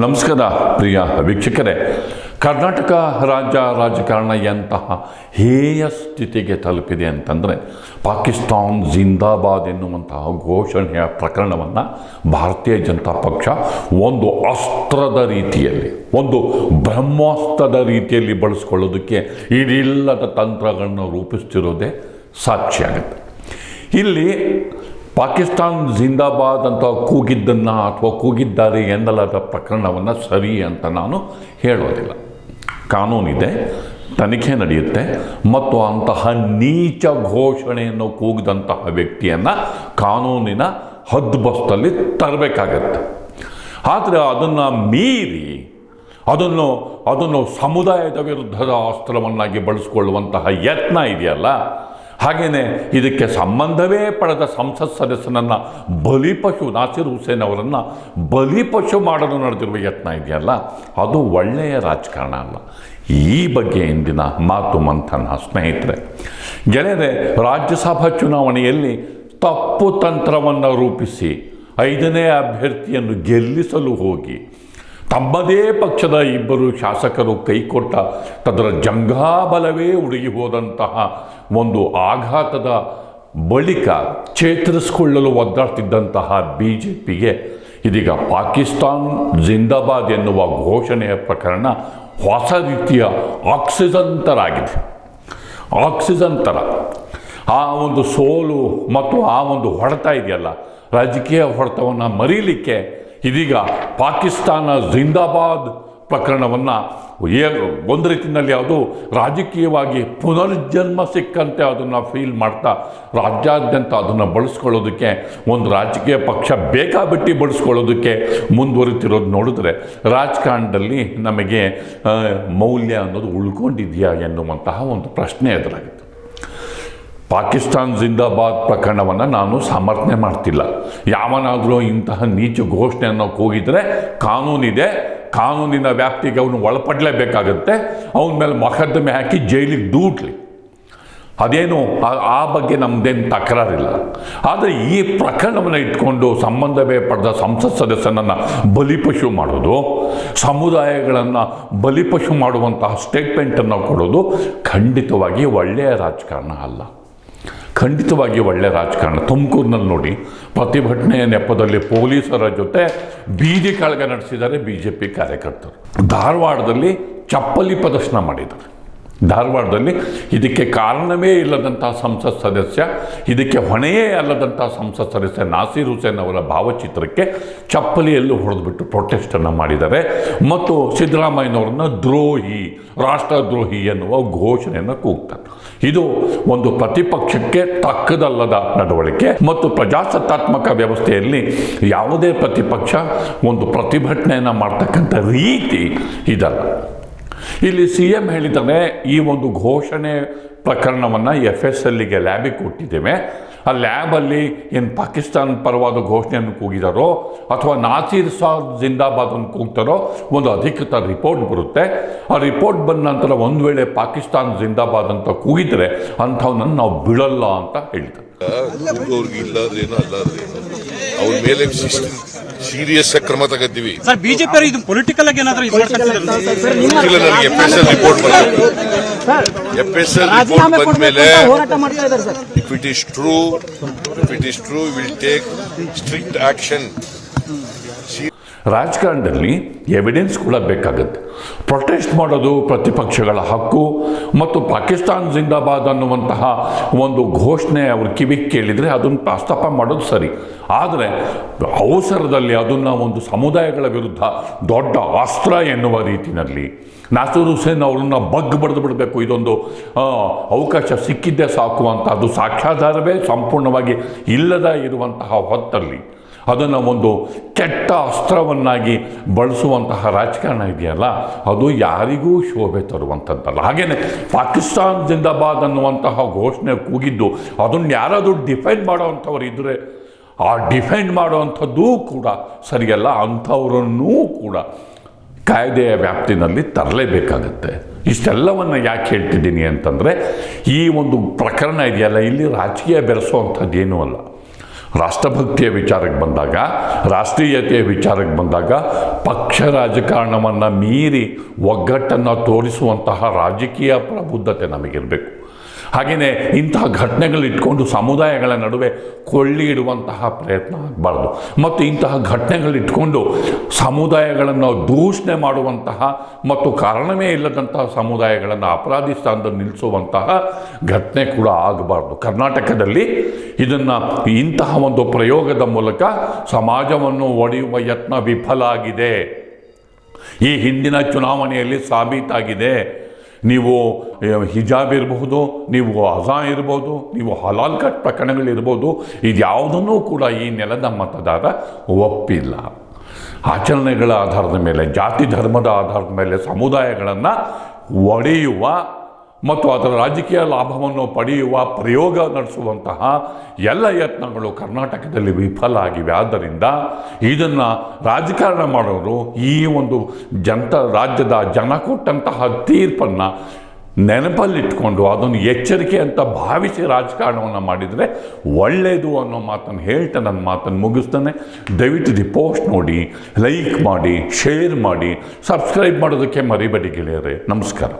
ನಮಸ್ಕಾರ ಪ್ರಿಯ ವೀಕ್ಷಕರೇ. ಕರ್ನಾಟಕ ರಾಜ್ಯ ರಾಜಕಾರಣ ಎಂತಹ ಹೇಯ ಸ್ಥಿತಿಗೆ ತಲುಪಿದೆ ಅಂತಂದರೆ ಪಾಕಿಸ್ತಾನ್ ಜಿಂದಾಬಾದ್ ಎನ್ನುವಂತಹ ಘೋಷಣೆಯ ಪ್ರಕರಣವನ್ನು ಭಾರತೀಯ ಜನತಾ ಪಕ್ಷ ಒಂದು ಅಸ್ತ್ರದ ರೀತಿಯಲ್ಲಿ, ಒಂದು ಬ್ರಹ್ಮಾಸ್ತ್ರದ ರೀತಿಯಲ್ಲಿ ಬಳಸ್ಕೊಳ್ಳೋದಕ್ಕೆ ಇಡಿಲ್ಲದ ತಂತ್ರಗಳನ್ನು ರೂಪಿಸ್ತಿರೋದೇ ಸಾಕ್ಷಿಯಾಗುತ್ತೆ ಇಲ್ಲಿ ಪಾಕಿಸ್ತಾನ್ ಜಿಂದಾಬಾದ್ ಅಂತ ಕೂಗಿದ್ದನ್ನು ಅಥವಾ ಕೂಗಿದ್ದಾರೆ ಎನ್ನಲಾದ ಪ್ರಕರಣವನ್ನು ಸರಿ ಅಂತ ನಾನು ಹೇಳೋದಿಲ್ಲ. ಕಾನೂನಿದೆ, ತನಿಖೆ ನಡೆಯುತ್ತೆ, ಮತ್ತು ಅಂತಹ ನೀಚ ಘೋಷಣೆಯನ್ನು ಕೂಗಿದಂತಹ ವ್ಯಕ್ತಿಯನ್ನು ಕಾನೂನಿನ ಹದ್ದುಬಸ್ತಲ್ಲಿ ತರಬೇಕಾಗತ್ತೆ. ಆದರೆ ಅದನ್ನು ಮೀರಿ, ಅದನ್ನು ಅದನ್ನು ಸಮುದಾಯದ ವಿರುದ್ಧದ ಅಸ್ತ್ರವನ್ನಾಗಿ ಬಳಸಿಕೊಳ್ಳುವಂತಹ ಯತ್ನ ಇದೆಯಲ್ಲ ಹಾಗೆಯೇ ಇದಕ್ಕೆ ಸಂಬಂಧವೇ ಪಡೆದ ಸಂಸತ್ ಸದಸ್ಯನನ್ನು ಬಲಿಪಶು ನಾಸಿರ್ ಹುಸೇನ್ ಅವರನ್ನು ಬಲಿಪಶು ಮಾಡಲು ನಡೆದಿರುವ ಯತ್ನ ಇದೆಯಲ್ಲ? ಅದು ಒಳ್ಳೆಯ ರಾಜಕಾರಣ ಅಲ್ಲ. ಈ ಬಗ್ಗೆ ಇಂದಿನ ಮಾತು ಮಂಥನ ಸ್ನೇಹಿತರೆ. ಗೆಳೆಯರೆ, ರಾಜ್ಯಸಭಾ ಚುನಾವಣೆಯಲ್ಲಿ ತಪ್ಪು ತಂತ್ರವನ್ನು ರೂಪಿಸಿ, ಐದನೇ ಅಭ್ಯರ್ಥಿಯನ್ನು ಗೆಲ್ಲಿಸಲು ಹೋಗಿ, ತಮ್ಮದೇ ಪಕ್ಷದ ಇಬ್ಬರು ಶಾಸಕರು ಕೈಕೊಟ್ಟ ತದರ ಜಂಘಾಬಲವೇ ಉಡುಗಿ ಹೋದಂತಹ ಒಂದು ಆಘಾತದ ಬಳಿಕ ಚೇತರಿಸಿಕೊಳ್ಳಲು ಒದ್ದಾಡ್ತಿದ್ದಂತಹ ಬಿ ಜೆ ಪಿಗೆ ಇದೀಗ ಪಾಕಿಸ್ತಾನ್ ಜಿಂದಾಬಾದ್ ಎನ್ನುವ ಘೋಷಣೆಯ ಪ್ರಕರಣ ಹೊಸ ರೀತಿಯ ಆಕ್ಸಿಜನ್ ಥರ ಆಗಿದೆ ಆಕ್ಸಿಜನ್ ಥರ ಆ ಒಂದು ಸೋಲು ಮತ್ತು ಆ ಒಂದು ಹೊಡೆತ ಇದೆಯಲ್ಲ, ರಾಜಕೀಯ ಹೊಡೆತವನ್ನು ಮರೀಲಿಕ್ಕೆ ಇದೀಗ ಪಾಕಿಸ್ತಾನ ಜಿಂದಾಬಾದ್ ಪ್ರಕರಣವನ್ನು ಒಂದು ರೀತಿಯಲ್ಲಿ ಅದು ರಾಜಕೀಯವಾಗಿ ಪುನರ್ಜನ್ಮ ಸಿಕ್ಕಂತೆ ಅದನ್ನು ಫೀಲ್ ಮಾಡ್ತಾ, ರಾಜ್ಯಾದ್ಯಂತ ಅದನ್ನು ಬಳಸ್ಕೊಳ್ಳೋದಕ್ಕೆ, ಒಂದು ರಾಜಕೀಯ ಪಕ್ಷ ಬೇಕಾಬಿಟ್ಟಿ ಬಳಸ್ಕೊಳ್ಳೋದಕ್ಕೆ ಮುಂದುವರಿತಿರೋದು ನೋಡಿದ್ರೆ ರಾಜಕಾರಣದಲ್ಲಿ ನಮಗೆ ಮೌಲ್ಯ ಅನ್ನೋದು ಉಳ್ಕೊಂಡಿದೆಯಾ ಎನ್ನುವಂತಹ ಒಂದು ಪ್ರಶ್ನೆ ಎದುರಾಗಿತ್ತು. ಪಾಕಿಸ್ತಾನ್ ಜಿಂದಾಬಾದ್ ಪ್ರಕರಣವನ್ನು ನಾನು ಸಮರ್ಥನೆ ಮಾಡ್ತಿಲ್ಲ. ಯಾವನಾದರೂ ಇಂತಹ ನೀಚ ಘೋಷಣೆಯನ್ನು ಕೂಗಿದರೆ ಕಾನೂನಿದೆ ಕಾನೂನಿನ ವ್ಯಾಪ್ತಿಗೆ ಅವನು ಒಳಪಡಲೇಬೇಕಾಗುತ್ತೆ. ಅವನ ಮೇಲೆ ಮೊಕದ್ದಮೆ ಹಾಕಿ ಜೈಲಿಗೆ ದೂಡ್ಲಿ ಅದೇನು ಆ- ಬಗ್ಗೆ ನಮ್ಮದೇನು ತಕರಾರಿಲ್ಲ. ಆದರೆ ಈ ಪ್ರಕರಣವನ್ನು ಇಟ್ಕೊಂಡು ಸಂಬಂಧವೇ ಪಡೆದ ಸಂಸತ್ ಸದಸ್ಯನನ್ನು ಬಲಿಪಶು ಮಾಡೋದು, ಸಮುದಾಯಗಳನ್ನು ಬಲಿಪಶು ಮಾಡುವಂತಹ ಸ್ಟೇಟ್ಮೆಂಟನ್ನು ಕೊಡೋದು ಖಂಡಿತವಾಗಿ ಒಳ್ಳೆಯ ರಾಜಕಾರಣ ಅಲ್ಲ. ಖಂಡಿತವಾಗಿ ಒಳ್ಳೆಯ ರಾಜಕಾರಣ. ತುಮಕೂರಿನಲ್ಲಿ ನೋಡಿ ಪ್ರತಿಭಟನೆಯ ನೆಪದಲ್ಲಿ ಪೊಲೀಸರ ಜೊತೆ ಬೀದಿ ಕಾಳಗ ನಡೆಸಿದ್ದಾರೆ ಬಿ ಜೆ ಪಿ ಕಾರ್ಯಕರ್ತರು. ಧಾರವಾಡದಲ್ಲಿ ಚಪ್ಪಲಿ ಪ್ರದರ್ಶನ ಮಾಡಿದ್ದಾರೆ. ಧಾರವಾಡದಲ್ಲಿ ಇದಕ್ಕೆ ಕಾರಣವೇ ಇಲ್ಲದಂತಹ ಸಂಸತ್ ಸದಸ್ಯ, ಇದಕ್ಕೆ ಹೊಣೆಯೇ ಅಲ್ಲದಂತಹ ಸಂಸತ್ ಸದಸ್ಯ ನಾಸೀರ್ ಹುಸೇನ್ ಅವರ ಭಾವಚಿತ್ರಕ್ಕೆ ಚಪ್ಪಲಿಯಲ್ಲೂ ಹೊಡೆದುಬಿಟ್ಟು ಪ್ರೊಟೆಸ್ಟನ್ನು ಮಾಡಿದ್ದಾರೆ. ಮತ್ತು ಸಿದ್ದರಾಮಯ್ಯನವರನ್ನು ದ್ರೋಹಿ, ರಾಷ್ಟ್ರದ್ರೋಹಿ ಎನ್ನುವ ಘೋಷಣೆಯನ್ನು ಕೂಗ್ತಾರೆ. ಇದು ಒಂದು ಪ್ರತಿಪಕ್ಷಕ್ಕೆ ತಕ್ಕದಲ್ಲದ ನಡವಳಿಕೆ ಮತ್ತು ಪ್ರಜಾಸತ್ತಾತ್ಮಕ ವ್ಯವಸ್ಥೆಯಲ್ಲಿ ಯಾವುದೇ ಪ್ರತಿಪಕ್ಷ ಒಂದು ಪ್ರತಿಭಟನೆಯನ್ನು ಮಾಡ್ತಕ್ಕಂಥ ರೀತಿ ಇದಲ್ಲ ಇಲ್ಲಿ ಸಿ ಎಂ ಹೇಳಿದ್ದಾನೆ, ಈ ಒಂದು ಘೋಷಣೆ ಪ್ರಕರಣವನ್ನು ಎಫ್ ಎಸ್ ಎಲ್ಲಿಗೆ ಲ್ಯಾಬಿಗೆ ಕೊಟ್ಟಿದ್ದೇವೆ. ಆ ಲ್ಯಾಬಲ್ಲಿ ಏನು ಪಾಕಿಸ್ತಾನ ಪರವಾದ ಘೋಷಣೆಯನ್ನು ಕೂಗಿದಾರೋ ಅಥವಾ ನಾಸೀರ್ ಸಾ ಜಿಂದಾಬಾದ್ ಅನ್ನು ಕೂಗ್ತಾರೋ ಒಂದು ಅಧಿಕೃತ ರಿಪೋರ್ಟ್ ಬರುತ್ತೆ. ಆ ರಿಪೋರ್ಟ್ ಬಂದ ನಂತರ ಒಂದು ವೇಳೆ ಪಾಕಿಸ್ತಾನ ಜಿಂದಾಬಾದ್ ಅಂತ ಕೂಗಿದರೆ ಅಂಥವನನ್ನು ನಾವು ಬಿಡಲ್ಲ ಅಂತ ಹೇಳ್ತಾರೆ. ಅವ್ರ ಮೇಲೆ ಸೀರಿಯಸ್ ಕ್ರಮ ತಗತ್ತೀವಿ ಸರ್ ಬಿಜೆಪಿ ಇದು ಪೊಲಿಟಿಕಲ್ ಆಗಿ ಏನಾದರೂ ಇದು ನನಗೆ ಎಫ್ ಎಸ್ ಎಲ್ ರಿಪೋರ್ಟ್ ಬರಬೇಕು. ಎಫ್ ಎಸ್ ಎಲ್ ರಿಪೋರ್ಟ್ ಬಂದ ಮೇಲೆ ಹೋರಾಟ ಮಾಡ್ತಾ sir. If it is true if it is true will take strict action ರಾಜಕಾರಣದಲ್ಲಿ ಎವಿಡೆನ್ಸ್ ಕೂಡ ಬೇಕಾಗುತ್ತೆ. ಪ್ರೊಟೆಸ್ಟ್ ಮಾಡೋದು ಪ್ರತಿಪಕ್ಷಗಳ ಹಕ್ಕು ಮತ್ತು ಪಾಕಿಸ್ತಾನ್ ಜಿಂದಾಬಾದ್ ಅನ್ನುವಂತಹ ಒಂದು ಘೋಷಣೆ ಅವ್ರ ಕಿವಿಗೆ ಕೇಳಿದರೆ ಅದನ್ನು ಪ್ರಸ್ತಾಪ ಮಾಡೋದು ಸರಿ. ಆದರೆ ಅವಸರದಲ್ಲಿ ಅದನ್ನು ಒಂದು ಸಮುದಾಯಗಳ ವಿರುದ್ಧ ದೊಡ್ಡ ಅಸ್ತ್ರ ಎನ್ನುವ ರೀತಿಯಲ್ಲಿ ನಾಸೂರ್ ಹುಸೇನ್ ಅವರನ್ನು ಬಗ್ ಬಡ್ದು ಬಿಡಬೇಕು. ಇದೊಂದು ಅವಕಾಶ ಸಿಕ್ಕಿದ್ದೇ ಸಾಕು ಅಂತ ಅದು ಸಾಕ್ಷ್ಯಾಧಾರವೇ ಸಂಪೂರ್ಣವಾಗಿ ಇಲ್ಲದ ಇರುವಂತಹ ಹೊತ್ತಲ್ಲಿ. ಅದನ್ನು ಒಂದು ಕೆಟ್ಟ ಅಸ್ತ್ರವನ್ನಾಗಿ ಬಳಸುವಂತಹ ರಾಜಕಾರಣ ಇದೆಯಲ್ಲ, ಅದು ಯಾರಿಗೂ ಶೋಭೆ ತರುವಂಥದ್ದಲ್ಲ. ಹಾಗೆಯೇ ಪಾಕಿಸ್ತಾನ್ ಜಿಂದಾಬಾದ್ ಅನ್ನುವಂತಹ ಘೋಷಣೆ ಕೂಗಿದ್ದು, ಅದನ್ನು ಯಾರಾದರೂ ಡಿಫೆಂಡ್ ಮಾಡೋವಂಥವ್ರು ಇದ್ದರೆ ಆ ಡಿಫೆಂಡ್ ಮಾಡುವಂಥದ್ದು ಕೂಡ ಸರಿಯಲ್ಲ, ಅಂಥವರನ್ನೂ ಕೂಡ ಕಾಯ್ದೆಯ ವ್ಯಾಪ್ತಿನಲ್ಲಿ ತರಲೇಬೇಕಾಗತ್ತೆ. ಇಷ್ಟೆಲ್ಲವನ್ನು ಯಾಕೆ ಹೇಳ್ತಿದ್ದೀನಿ ಅಂತಂದರೆ, ಈ ಒಂದು ಪ್ರಕರಣ ಇದೆಯಲ್ಲ, ಇಲ್ಲಿ ರಾಜಕೀಯ ಬೆರೆಸುವಂಥದ್ದೇನೂ ಅಲ್ಲ. ರಾಷ್ಟ್ರಭಕ್ತಿಯ ವಿಚಾರಕ್ಕೆ ಬಂದಾಗ ರಾಷ್ಟ್ರೀಯತೆಯ ವಿಚಾರಕ್ಕೆ ಬಂದಾಗ ಪಕ್ಷ ರಾಜಕಾರಣವನ್ನು ಮೀರಿ ಒಗ್ಗಟ್ಟನ್ನು ತೋರಿಸುವಂತಹ ರಾಜಕೀಯ ಪ್ರಬುದ್ಧತೆ ನಮಗಿರಬೇಕು. ಹಾಗೆಯೇ ಇಂತಹ ಘಟನೆಗಳಿಟ್ಕೊಂಡು ಸಮುದಾಯಗಳ ನಡುವೆ ಕೊಳ್ಳಿ ಇಡುವಂತಹ ಪ್ರಯತ್ನ ಆಗಬಾರ್ದು. ಮತ್ತು ಇಂತಹ ಘಟನೆಗಳಿಟ್ಕೊಂಡು ಸಮುದಾಯಗಳನ್ನು ದೂಷಣೆ ಮಾಡುವಂತಹ ಮತ್ತು ಕಾರಣವೇ ಇಲ್ಲದಂತಹ ಸಮುದಾಯಗಳನ್ನು ಅಪರಾಧಿ ಸ್ಥಾನದಲ್ಲಿ ನಿಲ್ಲಿಸುವಂತಹ ಘಟನೆ ಕೂಡ ಆಗಬಾರ್ದು. ಕರ್ನಾಟಕದಲ್ಲಿ ಇದನ್ನು ಇಂತಹ ಒಂದು ಪ್ರಯೋಗದ ಮೂಲಕ ಸಮಾಜವನ್ನು ಒಡೆಯುವ ಯತ್ನ ವಿಫಲ ಆಗಿದೆ. ಈ ಹಿಂದಿನ ಚುನಾವಣೆಯಲ್ಲಿ ಸಾಬೀತಾಗಿದೆ. ನೀವು ಹಿಜಾಬ್ ಇರಬಹುದು, ನೀವು ಅಜಾ ಇರ್ಬೋದು, ನೀವು ಹಲಾಲ್ ಕಟ್ ಪ್ರಕರಣಗಳಿರ್ಬೋದು ಇದ್ಯಾವುದನ್ನೂ ಕೂಡ ಈ ನೆಲದ ಮತದಾರ ಒಪ್ಪಿಲ್ಲ. ಆಚರಣೆಗಳ ಆಧಾರದ ಮೇಲೆ, ಜಾತಿ ಧರ್ಮದ ಆಧಾರದ ಮೇಲೆ, ಸಮುದಾಯಗಳನ್ನು ಒಡೆಯುವ ಮತ್ತು ಅದರ ರಾಜಕೀಯ ಲಾಭವನ್ನು ಪಡೆಯುವ ಪ್ರಯೋಗ ನಡೆಸುವಂತಹ ಎಲ್ಲ ಯತ್ನಗಳು ಕರ್ನಾಟಕದಲ್ಲಿ ವಿಫಲ ಆಗಿವೆ. ಆದ್ದರಿಂದ ಇದನ್ನು ರಾಜಕಾರಣ ಮಾಡೋರು ಈ ಒಂದು ಜನತ, ರಾಜ್ಯದ ಜನ ಕೊಟ್ಟಂತಹ ತೀರ್ಪನ್ನು ನೆನಪಲ್ಲಿಟ್ಕೊಂಡು ಅದನ್ನು ಎಚ್ಚರಿಕೆ ಅಂತ ಭಾವಿಸಿ ರಾಜಕಾರಣವನ್ನು ಮಾಡಿದರೆ ಒಳ್ಳೆಯದು ಅನ್ನೋ ಮಾತನ್ನು ಹೇಳ್ತಾ ನನ್ನ ಮಾತನ್ನು ಮುಗಿಸ್ತಾನೆ. ದಯವಿಟ್ಟು ದಿ ಪೋಸ್ಟ್ ನೋಡಿ ಲೈಕ್ ಮಾಡಿ ಶೇರ್ ಮಾಡಿ ಸಬ್ಸ್ಕ್ರೈಬ್ ಮಾಡೋದಕ್ಕೆ ಮರಿಬೇಡಿ ಗೆಳೆಯರೆ. ನಮಸ್ಕಾರ.